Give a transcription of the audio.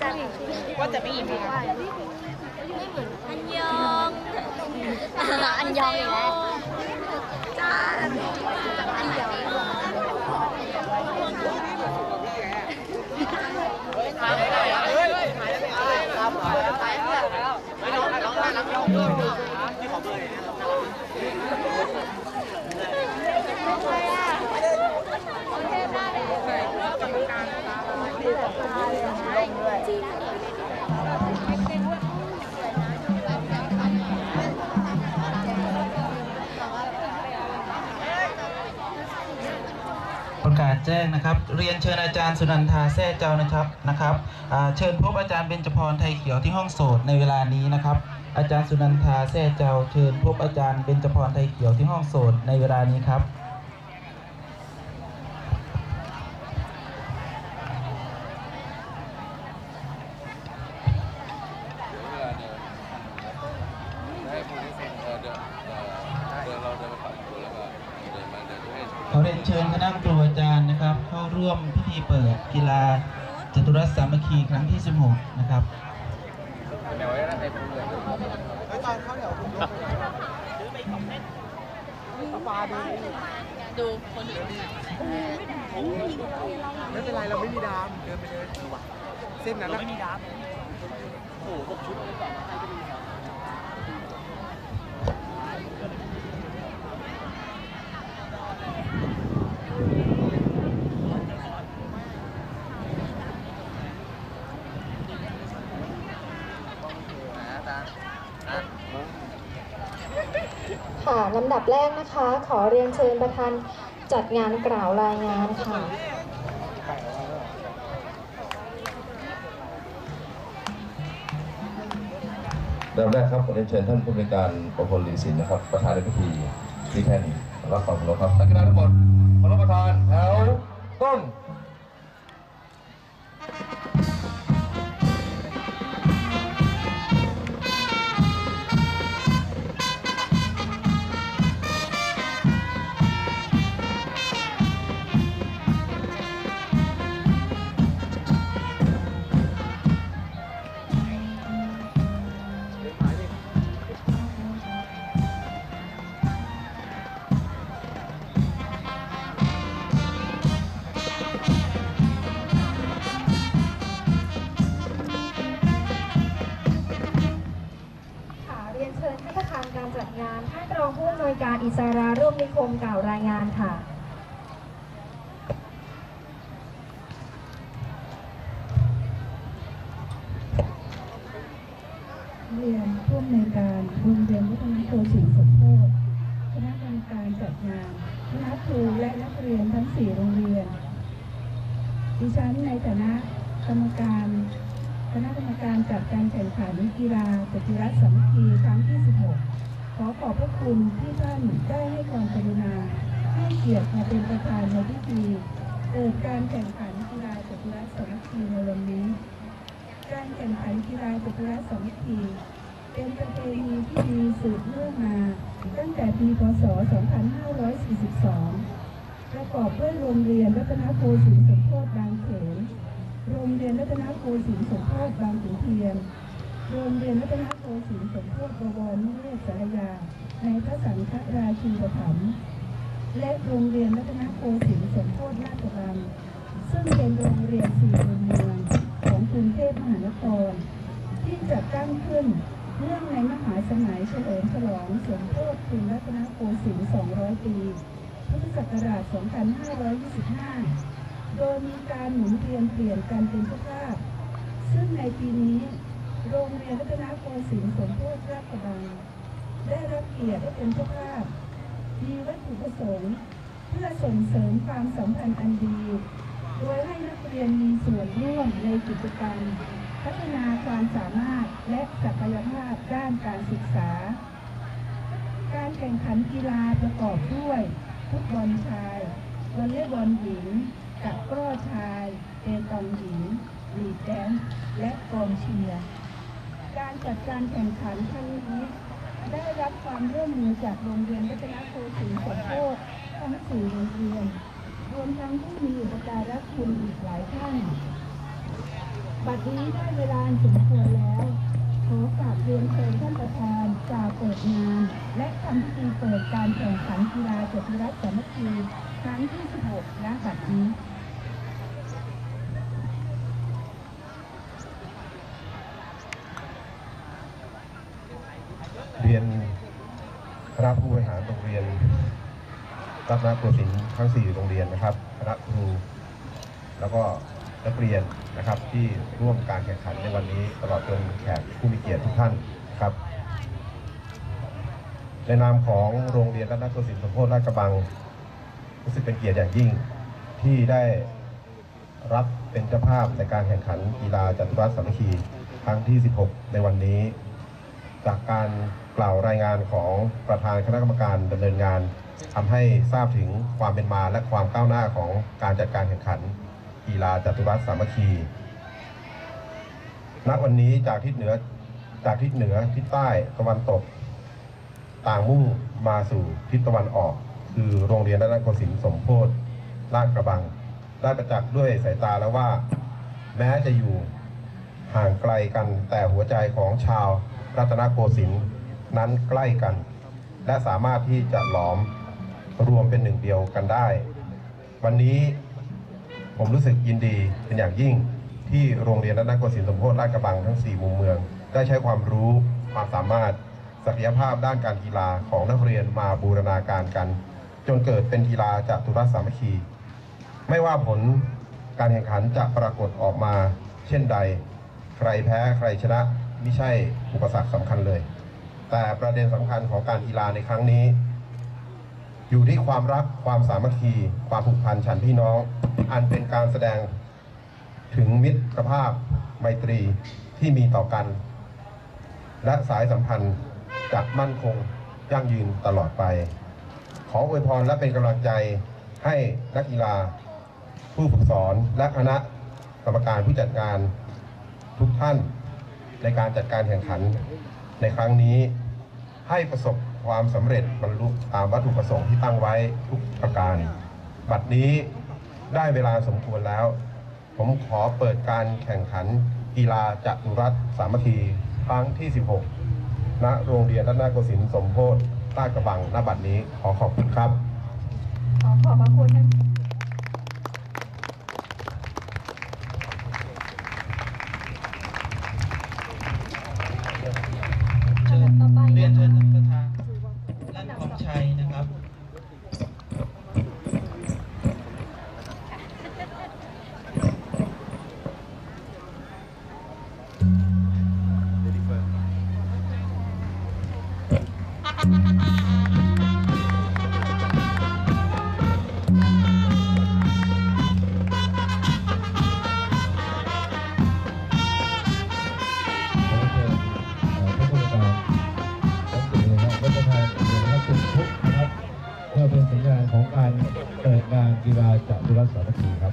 จารย์ว่าจะไม่อิ่มอันยองอันยองอีกแล้วจ้าอันยอง ประกาศแจ้งนะครับ เรียนเชิญอาจารย์สุนันทาแซ่เจ้านะครับนะครับอ่าเชิญพบอาจารย์เบญจพรไทยเขียวที่ห้องโสดในเวลานี้นะครับ อาจารย์สุนันทาแซ่เจ้าเชิญพบอาจารย์เบญจพรไทยเขียวที่ห้องโสดในเวลานี้ครับ เรียนเชิญคณะครูอาจารย์นะครับ เข้าร่วมพิธีเปิดกีฬาจตุรัสสามัคคีครั้งที่ 16 นะครับแมวไว้แล้วให้ผมเลยดูคนอื่นไม่เป็นไรเราไม่มีดามเดินไปเลยเส้นนั้นไม่มีดาม ค่ะลำดับแรกนะคะ ขอเรียนเชิญประธานจัดงานกล่าวรายงานค่ะ เริ่มแรกครับขอเรียนเชิญท่านผู้บริการประพลลีสินนะครับ ประธานในพิธีที่แท่นรับความเคารพครับนักกีฬาทั้งหมดขอรับประทานแถวต้นำนวยการอิสราร่วมนิคมกล่าวรายงานค่ะเรียนผู้อำนวยการโรงเรียนวัฒนโกสินทร์สมโพธิคณะกรรมการจัดงานคณะครูและนักเรียนทั้ง4โรงเรียน ดิฉันในฐานะกรรมการคณะกรรมการจัดการแข่งขันกีฬาจตุรัสสามัคคีครั้งที่ 16 ขอขอบพระคุณที่ท่านได้ให้ความกรุณาให้เกียรติมาเป็นประธานในพิธีเปิดการแข่งขันกีฬาจตุรัสสามัคคีในวันนี้ การแข่งขันกีฬาจักรยานสามัคคีเป็นประเพณีที่มีสืบเนื่องมาตั้งแต่ปี พศ 2542 ประกอบด้วยโรงเรียนรัตนโกสินทร์สมโพธิบางเขน โรงเรียนรัตนโกสินทร์สมโพธิบางขุนเทียน โรงเรียนรัตนโกสินทร์สมโพธิบวรนิเวศสารยา ในพระสังฆราชูปถัมภ์และโรงเรียนรัตนโกสินทร์สมโพธิราชบังซึ่งเป็นโรงเรียนสี่เมืองของกรุงเทพมหานคร ที่จัดตั้งขึ้นเนื่องในมหาสมัยเฉลิมฉลองสมโภชกรุงรัตนโกสินทร์ 200 ปีพุทธศักราช 2525 โดยมีการหมุนเวียนเปลี่ยนกันเป็นเจ้าภาพซึ่งในปีนี้ โรงเรียนรัตนโกสินทร์สมโภชราชบังได้รับเกียรติให้เป็นเจ้าภาพมีวัตถุประสงค์ เพื่อส่งเสริมความสัมพันธ์อันดี โดยให้นักเรียนมีส่วนร่วมในกิจกรรม พัฒนาความสามารถและศักยภาพด้านการศึกษา การแข่งขันกีฬาประกอบด้วยฟุตบอลชายวอลเลย์บอลหญิง กับกร้อชายเปตองหญิงลีแดนและกองเชียร์ การจัดการแข่งขันครั้งนี้ ได้รับความร่วมมือจากโรงเรียนรัตนโกสินทร์สมโภชทั้งสี่โรงเรียน รวมทั้งผู้มีอุปการะคุณอีกหลายท่าน บัดนี้ได้เวลาสมควรแล้ว ขอกราบเรียนเชิญท่านประธานกล่าวเปิดงาน และทำพิธีเปิดการแข่งขันกีฬาจตุรัสสามัคคีครั้งที่ 16ณบัดนี้ เรียนค ณะผู้บริหารโรงเรียนรัตนโกสินทร์ทั้ง 4 โรงเรียนนะครับคณะครู แล้วก็นักเรียนนะครับที่ร่วมการแข่งขันในวันนี้ตลอดจนแขกผู้มีเกียรติทุกท่านนะครับ ในนามของโรงเรียนรัตนโกสินทร์สมโพธิราชกระบังรู้สึกเป็นเกียรติอย่างยิ่งที่ได้รับเป็นเจ้าภาพในการแข่งขันกีฬาจัตุรัสสามัคคีครั้งที่ 16 ในวันนี้ จากการกล่าวรายงานของประธานคณะกรรมการดำเนินงานทำให้ทราบถึงความเป็นมาและความก้าวหน้าของการจัดการแข่งขัน กีฬาจัตุรัสสามัคคีณวันนี้จากทิศเหนือจากทิศเหนือทิศใต้ตะวันตก ต่างมุ่งมาสู่ทิศตะวันออก คือโรงเรียนรัตนโกสินทร์สมโพธิลาดกระบังได้ประจักษ์ด้วยสายตาแล้วว่า แม้จะอยู่ห่างไกลกันแต่หัวใจของชาว รัตนโกสินทร์นั้นใกล้กัน และสามารถที่จะหลอมรวมเป็นหนึ่งเดียวกันได้ วันนี้ผมรู้สึกยินดีเป็นอย่างยิ่งที่โรงเรียนรัตนโกสินทร์สมโพธิราชกระบังทั้ง 4 มุมเมือง ได้ใช้ความรู้ความสามารถศักยภาพด้านการกีฬาของนักเรียนมาบูรณาการกัน จนเกิดเป็นกีฬาจัตุรัสสามัคคี ไม่ว่าผลการแข่งขันจะปรากฏออกมา เช่นใด ใครแพ้ใครชนะ ไม่ใช่อุปสรรคสำคัญเลย แต่ประเด็นสำคัญของการกีฬาในครั้งนี้ อยู่ที่ความรักความสามัคคี ความผูกพันฉันพี่น้อง อันเป็นการแสดงถึงมิตรภาพไมตรีที่มีต่อกัน และสายสัมพันธ์จะมั่นคงยั่งยืนตลอดไป ขออวยพรและเป็นกำลังใจให้นักกีฬา ผู้ฝึกสอนและคณะกรรมการผู้จัดงานทุกท่าน ในการจัดการแข่งขันในครั้งนี้ ให้ประสบความสำเร็จบรรลุตามวัตถุประสงค์ที่ตั้งไว้ทุกประการ บัดนี้ได้เวลาสมควรแล้ว ผมขอเปิดการแข่งขันกีฬาจัตุรัสสามัคคีครั้งที่ 16 ณ โรงเรียนรัตนโกสินทร์สมโพธิลาดกระบังณบัดนี้ขอขอบคุณครับ ขอขอบพระคุณท่าน บเพื่อเป็นสัญญาณของการเปิดงานกีฬาจัตุรัสสามัคคีครับ